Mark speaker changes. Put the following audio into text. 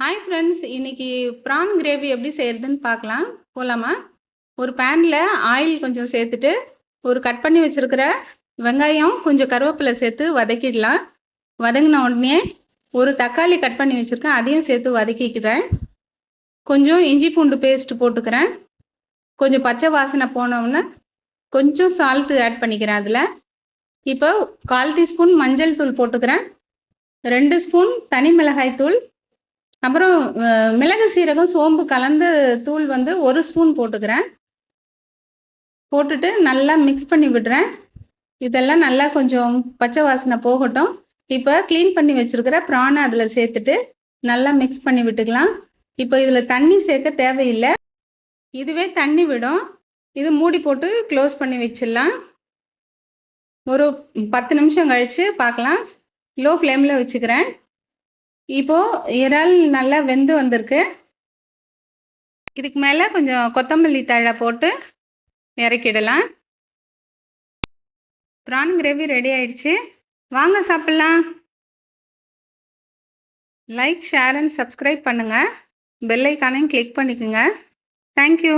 Speaker 1: Hi friends இன்னைக்கு prawn gravy எப்படி செய்யறதுன்னு பார்க்கலாம். போகலாமா ஒரு பேனில் ஆயில் கொஞ்சம் சேர்த்துட்டு ஒரு கட் பண்ணி வச்சுருக்கிற வெங்காயம் கொஞ்சம் கருவேப்பிலை சேர்த்து வதக்கிடலாம். வதங்கின உடனே ஒரு தக்காளி கட் பண்ணி வச்சுருக்கேன் அதையும் சேர்த்து வதக்கிக்கிறேன். கொஞ்சம் இஞ்சி பூண்டு பேஸ்ட் போட்டுக்கிறேன். கொஞ்சம் பச்சை வாசனை போனவுடனே கொஞ்சம் சால்ட்டு ஆட் பண்ணிக்கிறேன் அதில். இப்போ கால் டீஸ்பூன் மஞ்சள் தூள் போட்டுக்கிறேன். ரெண்டு ஸ்பூன் தனி மிளகாய் தூள் அப்புறம் மிளகு சீரகம் சோம்பு கலந்த தூள் வந்து ஒரு ஸ்பூன் போட்டுக்கிறேன். போட்டுட்டு நல்லா மிக்ஸ் பண்ணி விடுறேன். இதெல்லாம் நல்லா கொஞ்சம் பச்சை வாசனை போகட்டும். இப்போ க்ளீன் பண்ணி வச்சிருக்கிற ப்ரானை அதில் சேர்த்துட்டு நல்லா மிக்ஸ் பண்ணி விட்டுக்கலாம். இப்போ இதில் தண்ணி சேர்க்க தேவையில்லை. இதுவே தண்ணி விடும். இது மூடி போட்டு க்ளோஸ் பண்ணி வச்சிடலாம். ஒரு பத்து நிமிஷம் கழித்து பார்க்கலாம். லோ ஃப்ளேமில் வச்சுக்கிறேன். இப்போ இறால் நல்லா வெந்து வந்திருக்கு. இதுக்கு மேலே கொஞ்சம் கொத்தமல்லி தழை போட்டு இறக்கிடலாம். ப்ரான் கிரேவி ரெடி ஆயிடுச்சு. வாங்க சாப்பிட்லாம். லைக் ஷேர் அண்ட் சப்ஸ்கிரைப் பண்ணுங்கள் பெல் ஐக்கானையும் கிளிக் பண்ணிக்கோங்க. Thank you